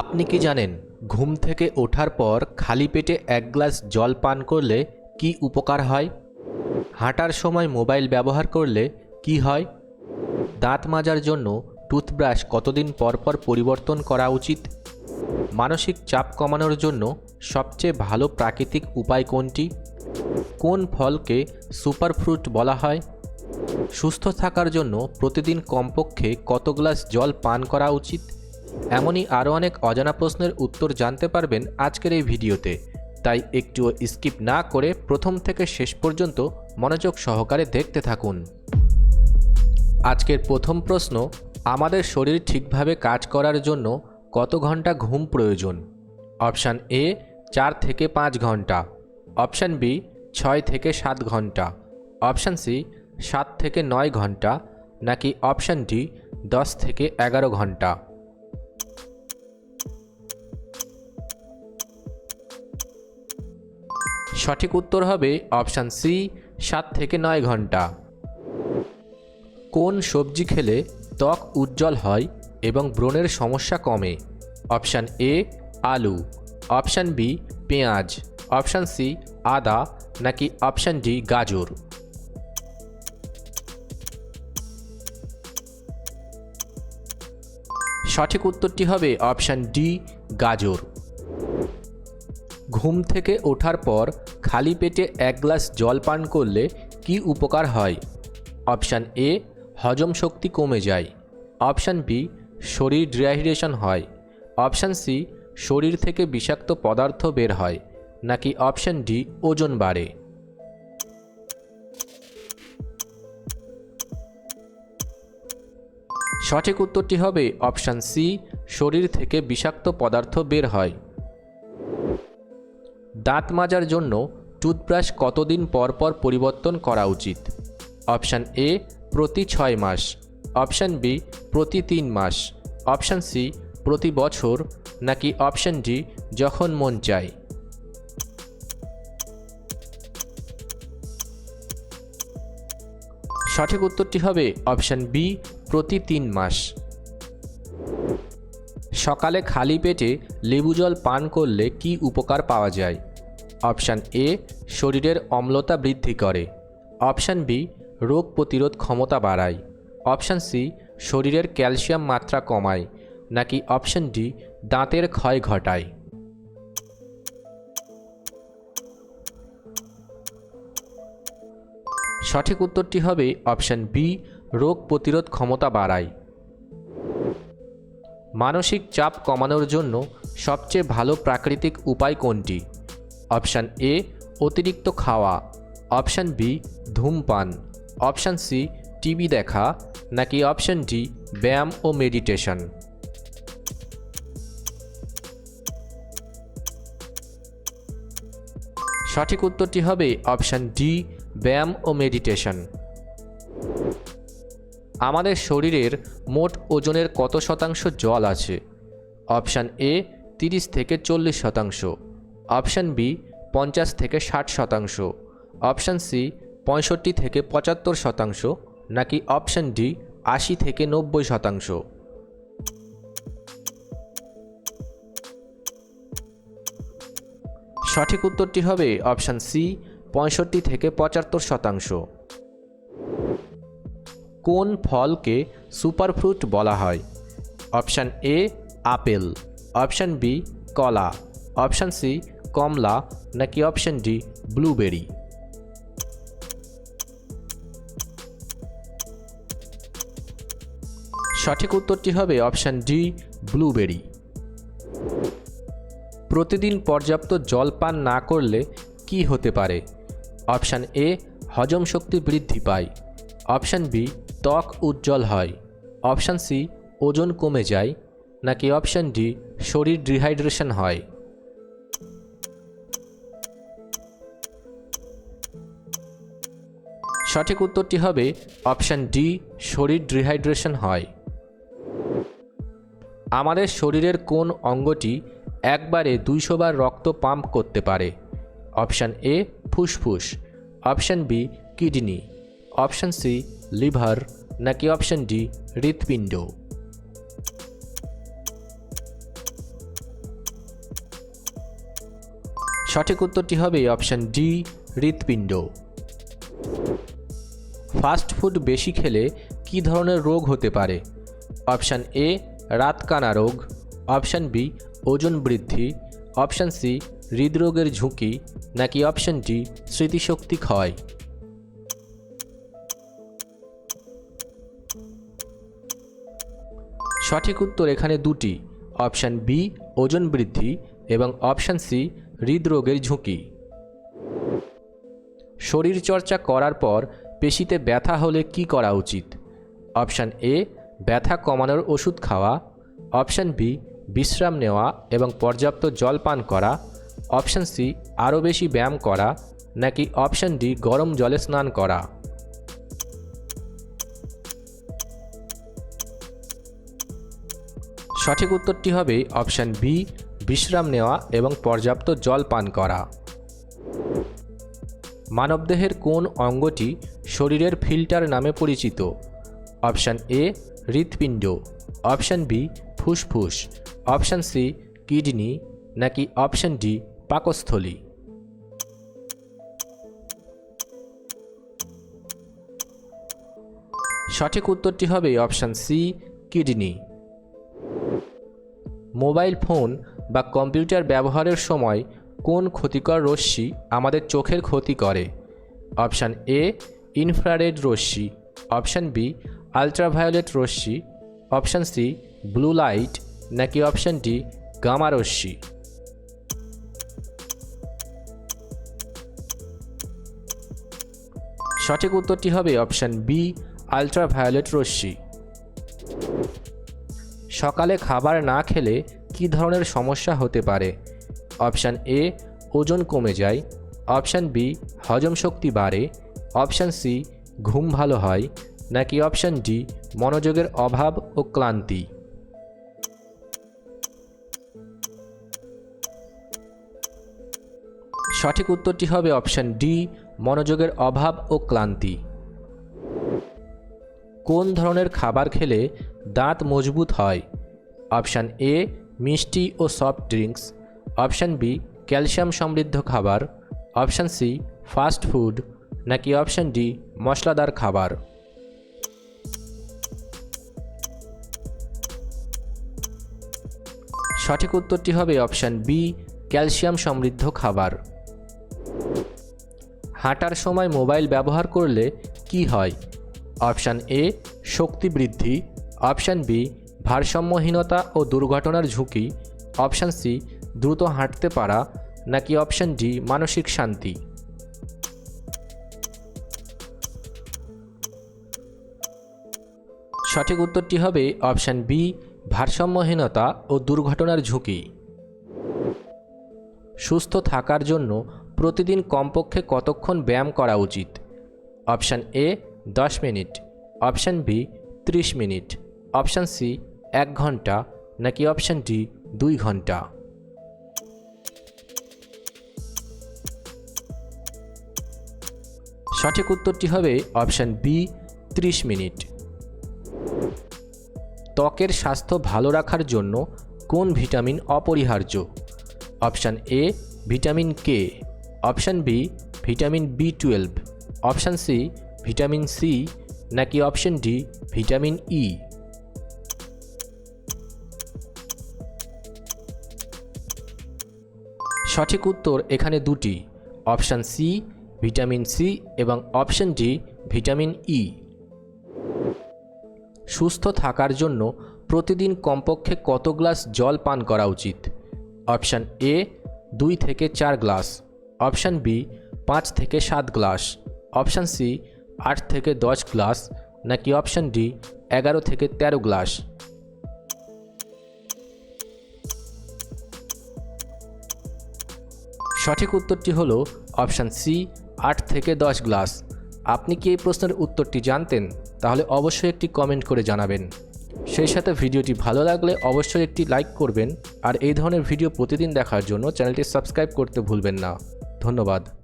আপনি কি জানেন, ঘুম থেকে ওঠার পর খালি পেটে এক গ্লাস জল পান করলে কি উপকার হয়? হাঁটার সময় মোবাইল ব্যবহার করলে কি হয়? দাঁত মাজার জন্য টুথব্রাশ কতদিন পর পর পরিবর্তন করা উচিত? মানসিক চাপ কমানোর জন্য সবচেয়ে ভালো প্রাকৃতিক উপায় কোনটি? কোন ফলকে সুপারফ্রুট বলা হয়? সুস্থ থাকার জন্য প্রতিদিন কমপক্ষে কত গ্লাস জল পান করা উচিত? এমনই আরও অনেক অজানা প্রশ্নের উত্তর জানতে পারবেন আজকের এই ভিডিওতে। তাই একটুও স্কিপ না করে প্রথম থেকে শেষ পর্যন্ত মনোযোগ সহকারে দেখতে থাকুন। আজকের প্রথম প্রশ্ন, আমাদের শরীর ঠিকভাবে কাজ করার জন্য কত ঘণ্টা ঘুম প্রয়োজন? অপশান এ, চার থেকে পাঁচ ঘণ্টা। অপশান বি, ছয় থেকে সাত ঘণ্টা। অপশান সি, সাত থেকে নয় ঘণ্টা। নাকি অপশান ডি, দশ থেকে এগারো ঘণ্টা। সঠিক উত্তর হবে অপশান সি, সাত থেকে নয় ঘণ্টা। কোন সবজি খেলে ত্বক উজ্জ্বল হয় এবং ব্রণের সমস্যা কমে? অপশান এ, আলু। অপশান বি, পেঁয়াজ। অপশান সি, আদা নাকি অপশান ডি, গাজর। সঠিক উত্তরটি হবে অপশান ডি, গাজর। ঘুম থেকে ওঠার পর খালি পেটে এক গ্লাস জল পান করলে কি উপকার হয়? অপশান এ, হজম শক্তি কমে যায়। অপশান বি, শরীর ডিহাইড্রেশন হয়। অপশান সি, শরীর থেকে বিষাক্ত পদার্থ বের হয়, নাকি অপশান ডি, ওজন বাড়ে। সঠিক উত্তরটি হবে অপশান সি, শরীর থেকে বিষাক্ত পদার্থ বের হয়। দাঁত মাজার জন্য টুথব্রাশ কতদিন পর পর পরিবর্তন করা উচিত? অপশান এ প্রতি ছয় মাস। অপশান বি প্রতি তিন মাস। অপশান সি প্রতি বছর। নাকি অপশান ডি যখন মন চায়। সঠিক উত্তরটি হবে অপশান বি প্রতি তিন মাস। সকালে খালি পেটে লেবু জল পান করলে কি উপকার পাওয়া যায়? অপশান এ, শরীরের অম্লতা বৃদ্ধি করে। অপশান বি, রোগ প্রতিরোধ ক্ষমতা বাড়ায়। অপশান সি, শরীরের ক্যালসিয়াম মাত্রা কমায়, নাকি অপশান ডি, দাঁতের ক্ষয় ঘটায়। সঠিক উত্তরটি হবে অপশান বি, রোগ প্রতিরোধ ক্ষমতা বাড়ায়। মানসিক চাপ কমানোর জন্য সবচেয়ে ভালো প্রাকৃতিক উপায় কোনটি? অপশান এ, অতিরিক্ত খাওয়া। অপশান বি, ধূমপান। অপশান সি, টিভি দেখা, নাকি অপশান ডি, ব্যায়াম ও মেডিটেশন। সঠিক উত্তরটি হবে অপশান ডি, ব্যায়াম ও মেডিটেশন। আমাদের শরীরের মোট ওজনের কত শতাংশ জল আছে? অপশান এ, তিরিশ থেকে চল্লিশ শতাংশ। অপশান বি, পঞ্চাশ থেকে ষাট শতাংশ। অপশান সি, পঁয়ষট্টি থেকে পঁচাত্তর শতাংশ, নাকি অপশান ডি, আশি থেকে নব্বই শতাংশ। সঠিক উত্তরটি হবে অপশান সি, পঁয়ষট্টি থেকে পঁচাত্তর শতাংশ। কোন ফলকে সুপারফ্রুট বলা হয়? Option A, apple. Option B, কলা। অপশান সি কমলা নাকি অপশান ডি ব্লুবেরি সঠিক উত্তরটি হবে অপশান ডি ব্লুবেরি প্রতিদিন পর্যাপ্ত জল পান না করলে কি হতে পারে? অপশান এ হজম শক্তি বৃদ্ধি পায়। অপশান বি ত্বক উজ্জ্বল হয়। অপশান সি ওজন কমে যায়। নাকি অপশান ডি শরীর ডিহাইড্রেশন হয়। সঠিক উত্তরটি হবে অপশান ডি, শরীর ডিহাইড্রেশন হয়। আমাদের শরীরের কোন অঙ্গটি একবারে দুইশো বার রক্ত পাম্প করতে পারে? অপশান এ, ফুসফুস। Option B, kidney. Option C, liver. নাকি অপশান ডি, হৃৎপিণ্ড। সঠিক উত্তরটি হবে অপশান ডি, হৃৎপিণ্ড। ফাস্ট ফুড বেশি খেলে কী ধরনের রোগ হতে পারে? অপশান এ, রাতকানা রোগ। অপশান বি, ওজন বৃদ্ধি। অপশান সি, হৃদরোগের ঝুঁকি। নাকি অপশান ডি, স্মৃতিশক্তি ক্ষয়। সঠিক উত্তর এখানে দুটি। অপশান বি ওজন বৃদ্ধি এবং অপশান সি হৃদরোগের ঝুঁকি। শরীরচর্চা করার পর পেশিতে ব্যথা হলে কি করা উচিত? অপশান এ, ব্যথা কমানোর ওষুধ খাওয়া। অপশান বি, বিশ্রাম নেওয়া এবং পর্যাপ্ত জল পান করা। অপশান সি, আরও বেশি ব্যায়াম করা নাকি অপশান ডি, গরম জলে স্নান করা। সঠিক উত্তরটি হবে অপশান বি, বিশ্রাম নেওয়া এবং পর্যাপ্ত জল পান করা। মানবদেহের কোন অঙ্গটি শরীরের ফিল্টার নামে পরিচিত। অপশান এ, হৃৎপিণ্ড। অপশান বি, ফুসফুস। Option C, kidney. নাকি অপশান ডি, পাকস্থলী। সঠিক উত্তরটি হবে option C, kidney. Mobile phone বা কম্পিউটার ব্যবহারের সময় কোন ক্ষতিকর রশ্মি আমাদের চোখের ক্ষতি করে? অপশান এ ইনফ্রারেড রশ্মি অপশান বি আলট্রাভায়োলেট রশ্মি অপশান সি ব্লু লাইট নাকি অপশান ডি গামা রশ্মি। সঠিক উত্তরটি হবে অপশান বি আলট্রাভায়োলেট রশ্মি। সকালে খাবার না খেলে কী ধরনের সমস্যা হতে পারে? অপশান এ ওজন কমে যায় অপশান বি হজম শক্তি বাড়ে অপশান সি, ঘুম ভালো হয়, নাকি অপশান ডি, মনোযোগের অভাব ও ক্লান্তি? সঠিক উত্তরটি হবে অপশান ডি, মনোযোগের অভাব ও ক্লান্তি। কোন ধরনের খাবার খেলে দাঁত মজবুত হয়? অপশান এ, মিষ্টি ও soft drinks. Option B, calcium সমৃদ্ধ খাবার। Option C, fast food. নাকি অপশান ডি, মশলাদার খাবার? সঠিক উত্তরটি হবে অপশান বি, ক্যালসিয়াম সমৃদ্ধ খাবার। হাঁটার সময় মোবাইল ব্যবহার করলে কি হয়? অপশান এ, শক্তি বৃদ্ধি। অপশান বি, ভারসাম্যহীনতা ও দুর্ঘটনার ঝুঁকি। অপশান সি, দ্রুত হাঁটতে পারা। নাকি অপশান ডি, মানসিক শান্তি। সঠিক উত্তরটি হবে অপশান বি, ভারসাম্যহীনতা ও দুর্ঘটনার ঝুঁকি। সুস্থ থাকার জন্য প্রতিদিন কমপক্ষে কতক্ষণ ব্যায়াম করা উচিত? অপশান এ, দশ মিনিট। অপশান বি, ত্রিশ মিনিট। অপশান সি, এক ঘণ্টা। নাকি অপশান ডি, দুই ঘণ্টা? সঠিক উত্তরটি হবে অপশান বি, ত্রিশ মিনিট। ত্বকের স্বাস্থ্য ভালো রাখার জন্য কোন ভিটামিন অপরিহার্য? Option A, vitamin K. Option B, vitamin B twelve. Option C, vitamin C, নাকি অপশান ডি, ভিটামিন ই। সঠিক উত্তর এখানে দুটি। অপশান সি, ভিটামিন সি এবং অপশান ডি, ভিটামিন ই। সুস্থ থাকার জন্য প্রতিদিন কমপক্ষে কত গ্লাস জল পান করা উচিত? অপশান এ, দুই থেকে চার গ্লাস। অপশান বি, পাঁচ থেকে সাত গ্লাস। অপশান সি, আট থেকে দশ গ্লাস। নাকি অপশান ডি, এগারো থেকে তেরো গ্লাস। সঠিক উত্তরটি হল অপশান সি, আট থেকে দশ গ্লাস। আপনি কি এই প্রশ্নের উত্তরটি জানতেন? তাহলে অবশ্যই একটি কমেন্ট করে জানাবেন। সেই সাথে ভিডিওটি ভালো লাগলে অবশ্যই একটি লাইক করবেন। আর এই ধরনের ভিডিও প্রতিদিন দেখার জন্য চ্যানেলটি সাবস্ক্রাইব করতে ভুলবেন না। ধন্যবাদ।